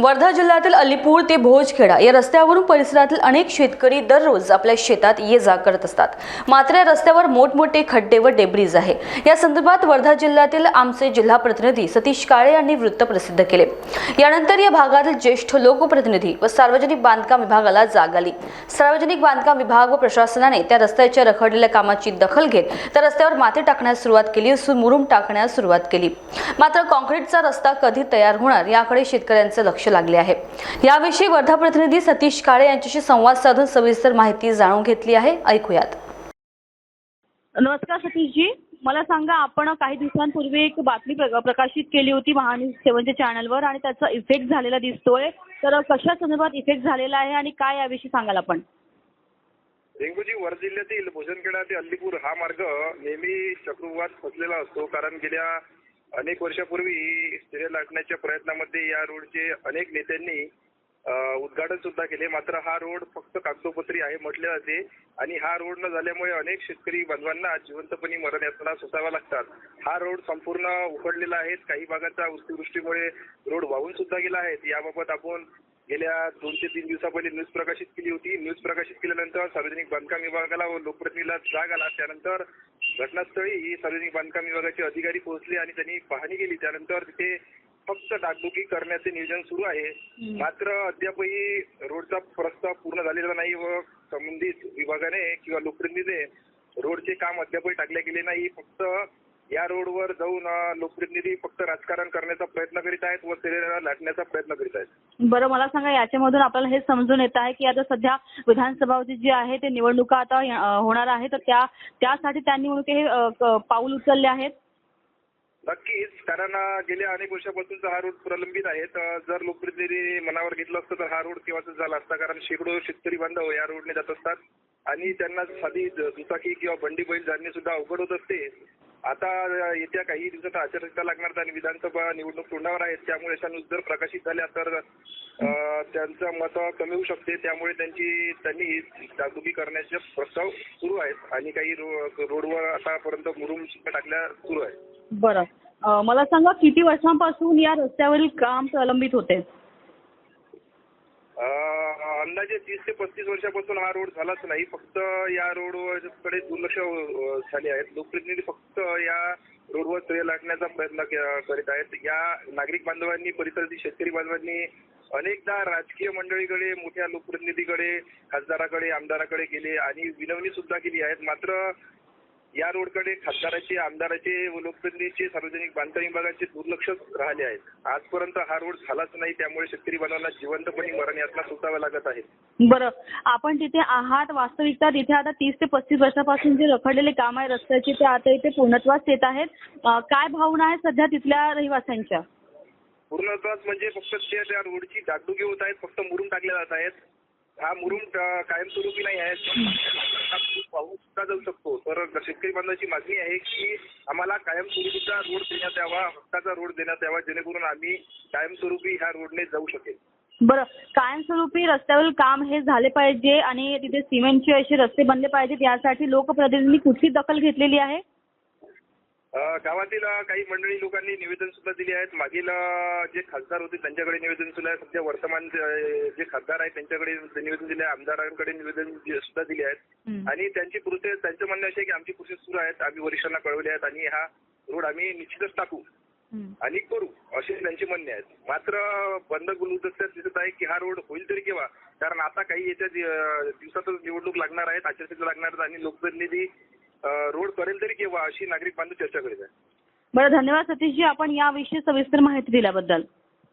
वर्धा जिल्ह्यातील अलीपूर ते भोजखेडा या रस्त्यावरून परिसरातील अनेक शेतकरी दररोज आपल्या शेतात ये जा करत असतात. मात्र या रस्त्यावर मोठमोठे खड्डे व डेब्रीज आहे. या संदर्भात वर्धा जिल्ह्यातील आमचे जिल्हा प्रतिनिधी सतीश काळे यांनी वृत्त प्रसिद्ध केले. यानंतर या भागातील ज्येष्ठ लोकप्रतिनिधी व सार्वजनिक बांधकाम विभागाला जाग आली. सार्वजनिक बांधकाम विभाग व प्रशासनाने त्या रस्त्याच्या रखडलेल्या कामाची दखल घेत त्या रस्त्यावर माती टाकण्यास सुरुवात केली असून मुरुम टाकण्यास सुरुवात केली. मात्र कॉन्क्रीटचा रस्ता कधी तयार होणार याकडे शेतकऱ्यांचं लक्ष लागले आहे. याविषयी वर्धा प्रतिनिधी सतीश काळे यांच्याशी संवाद साधून सविस्तर माहिती जाणून घेतली आहे. ऐकूयात. नमस्कार सतीशजी. मला सांगा आपण काही दिवसांपूर्वी एक बातमी प्र- प्रकाशित केली होती महान्यूज सेवनच्या चॅनलवर आणि त्याचा इफेक्ट झालेला दिसतोय. तर कशा संदर्भात इफेक्ट झालेला आहे आणि काय याविषयी सांगाल आपण? डेंग्यूची वर जिल्ह्यातील भोजनखेडा ते अल्लीपूर हा मार्ग नेहमी चक्रवात फसलेला असतो. कारण गेल्या अनेक वर्षापूर्वी सिरियल लाटण्याच्या प्रयत्नामध्ये या रोडचे अनेक नेत्यांनी उद्घाटन सुद्धा केले. मात्र हा रोड फक्त कागदोपत्री आहे म्हटले जाते. आणि हा रोड न झाल्यामुळे अनेक शेतकरी बांधवांना जिवंतपणी मरण यातना सोसाव्या लागतात. हा रोड संपूर्ण उखडलेला आहे. काही भागाचा अतिवृष्टीमुळे रोड वाहून सुद्धा गेला आहे. याबाबत आपण गेल्या दोन ते तीन दिवसा पहिले न्यूज प्रकाशित केली होती. न्यूज प्रकाशित केल्यानंतर सार्वजनिक बांधकाम विभागाला व लोकप्रतिनिधीला जाग आला. त्यानंतर घटनास्थळी ही सार्वजनिक बांधकाम विभागाचे अधिकारी पोहोचले आणि त्यांनी पाहणी केली. त्यानंतर तिथे फक्त डागडुगी करण्याचे नियोजन सुरू आहे. मात्र अद्यापही रोडचा प्रस्ताव पूर्ण झालेला नाही व संबंधित विभागाने किंवा लोकप्रतिनिधीने रोडचे काम अद्यापही टाकले गेले नाही. फक्त या रोडवर जाऊन लोकप्रतिनिधी फक्त राजकारण करण्याचा प्रयत्न करीत आहेत व शरीराला लाटण्याचा प्रयत्न करीत आहेत. बरं मला सांगा याच्यामधून आपल्याला हे समजून येत आहे की आता सध्या विधानसभाची जी आहे ते निवडणुका आता अं, होणार आहे तर त्या त्यासाठी त्यांनी म्हणून हे अं, क- पाऊल उचलले आहेत? नक्कीच कारण अ, गेल्या अनेक वर्षापासूनचा हा रोड प्रलंबित आहे. तर जर लोकप्रतिनिधी मनावर घेतलं असतं तर हा रोड केव्हाच झाला असता? कारण शेकडो शेतकरी बांधव या रोडने जात असतात. आणि त्यांना साधी द- दुचाकी किंवा बंडी बैल जाणे सुद्धा अवघड होत असते. आता येत्या काही दिवसात आचारसंहिता लागणार आणि विधानसभा निवडणूक तोंडावर आहेत. त्यामुळे अशा न्यूज जर प्रकाशित झाल्या तर अ, त्यांचं मत कमी होऊ शकते. त्यामुळे त्यांची त्यांनी जागृती करण्याचे प्रस्ताव सुरू आहेत. आणि काही रो- रोडवर आतापर्यंत मुरुम सुद्धा टाकल्या सुरू आहे बरं. अं, मला सांगा किती वर्षांपासून या रस्त्यावरील काम प्रलंबित होते? अंदाजे तीस ते पस्तीस वर्षापासून हा रोड झालाच नाही. फक्त या रोडकडे दुर्लक्ष झाले आहेत. लोकप्रतिनिधी फक्त या रोडवर त्रे लाटण्याचा प्रयत्न करीत आहेत. या नागरिक बांधवांनी परिसरातील शेतकरी बांधवांनी अनेकदा राजकीय मंडळीकडे मोठ्या लोकप्रतिनिधीकडे खासदाराकडे आमदाराकडे गेले आणि विनवणी सुद्धा केली आहेत. मात्र या रोडकडे खासदाराचे आमदाराचे व लोकप्रतिनिधीचे सार्वजनिक बांधकाम विभागाचे दुर्लक्ष राहिले आहेत. आजपर्यंत हा रोड झालाच नाही त्यामुळे शेतकरी बांधवांना जिवंतपणे मरण यातना सोसाव्या लागत आहे. बरं आपण तिथे आहात वास्तविकता तिथे आता तीस ते पस्तीस वर्षापासून जे रखडलेले काम आहे रस्त्याचे ते आता इथे पूर्णत्वास येत आहेत. अं, काय भावना आहे सध्या तिथल्या रहिवाशांच्या? पूर्णत्वाच म्हणजे फक्त ते त्या रोडची डागडुगी होत आहेत फक्त मुरुम टाकल्या जात आहेत. हा मुरुम कायमस्वरूपी नाही आहे. पाहू सुद्धा जाऊ शकतो. तर शेतकरी बांधवांची मागणी आहे की आम्हाला कायमस्वरूपीचा रोड देण्यात यावा हक्काचा रोड देण्यात यावा जेणेकरून आम्ही कायमस्वरूपी ह्या रोडने जाऊ शकेल. बरं कायमस्वरूपी रस्त्यावरील काम हे झाले पाहिजे आणि तिथे सिमेंटचे असे रस्ते बनले पाहिजेत यासाठी लोकप्रतिनिधींनी कुठली दखल घेतलेली आहे? गावातील काही मंडळी लोकांनी निवेदन सुद्धा दिले आहेत. मागील जे खासदार होते त्यांच्याकडे निवेदन सुद्धा आहे. सध्या वर्तमान जे खासदार आहेत त्यांच्याकडे निवेदन दिले आहे आमदारांकडे निवेदन सुद्धा दिले आहेत. आणि त्यांची प्रोसेस त्यांचं म्हणणं असे की आमची प्रोसेस सुरू आहेत. आम्ही वरिष्ठांना कळवले आहेत आणि हा रोड आम्ही निश्चितच टाकू आणि करू असे त्यांचे म्हणणे आहेत. मात्र बंद गुलदस्त्यात दिसत आहे की हा रोड होईल तरी केव्हा? कारण आता काही येत्या दिवसातच निवडणूक लागणार आहेत आचारसंहिता लागणार आहेत आणि लोकप्रतिनिधी रोड करेल तरी किंवा अशी नागरिक बांधव चर्चा करीत आहे? बरं धन्यवाद सतीशजी. आपण याविषयी सविस्तर माहिती दिल्याबद्दल.